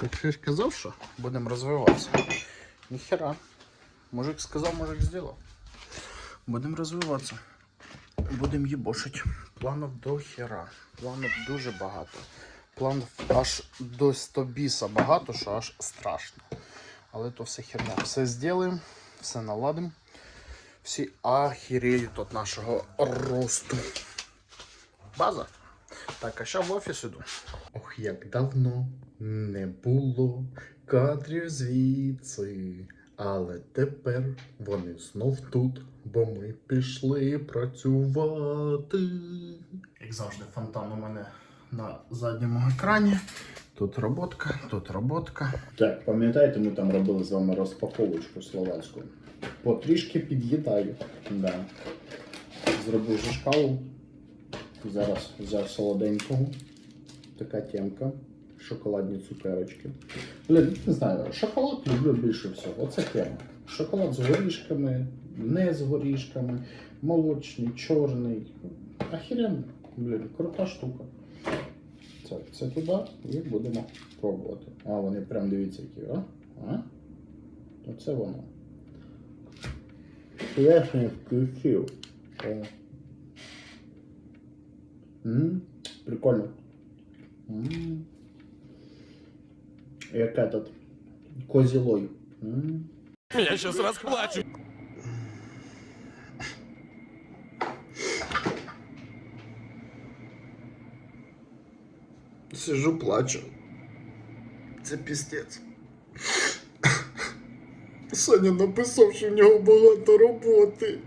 Так я ж казав, що будемо розвиватися. Ніхера. Мужик сказав, мужик зробив. Будемо розвиватися. Будемо їбошить. Планів до хера. Планів дуже багато. Планів аж до 100 біса багато, що аж страшно. Але то все херня. Все зробимо, все наладимо. Всі ахіреють від нашого росту. База. Так, а ще в офіс іду. Ох, як давно не було кадрів звідси. Але тепер вони знов тут, бо ми пішли працювати. Як завжди, фонтан у мене на задньому екрані. Тут роботка, тут роботка. Так, пам'ятаєте, ми там робили з вами розпаковочку словацьку. Потрішки під'їдаю. Да. Зробив же шкалу. Зараз взяв солоденького. Така темка. Шоколадні цукерочки. Блін, не знаю, шоколад люблю більше всього. Оце тема. Шоколад з горішками, не з горішками, молочний, чорний. Ахіренно. Блін, крута штука. Так, це туди і будемо пробувати. А, вони прям дивіться, які, а? А? Оце воно. Я включив. О. М, Прикольно. М. Як этот. Козілой. М. Я сейчас расплачу. Сижу, плачу. Це пістець. Саня написав, що в нього багато роботи.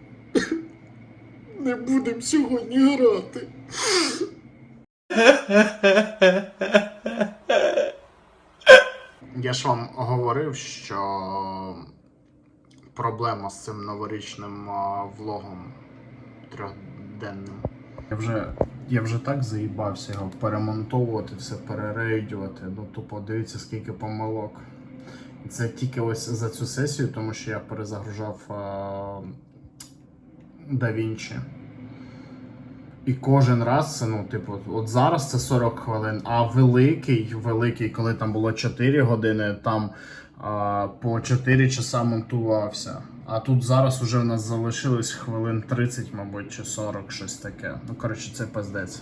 Не будемо сьогодні грати. Я ж вам говорив, що проблема з цим новорічним влогом трьохденним. Я вже, я вже так заїбався його перемонтовувати, все перерейдювати. Ну тупо дивіться, скільки помилок. І Це тільки ось за цю сесію, тому що я перезагружав DaVinci. І кожен раз це, ну, типу, от зараз це 40 хвилин, а великий, великий, коли там було 4 години, там а, по 4 часа монтувався. А тут зараз уже в нас залишилось хвилин 30, мабуть, чи 40, щось таке. Ну, коротше, це пиздець.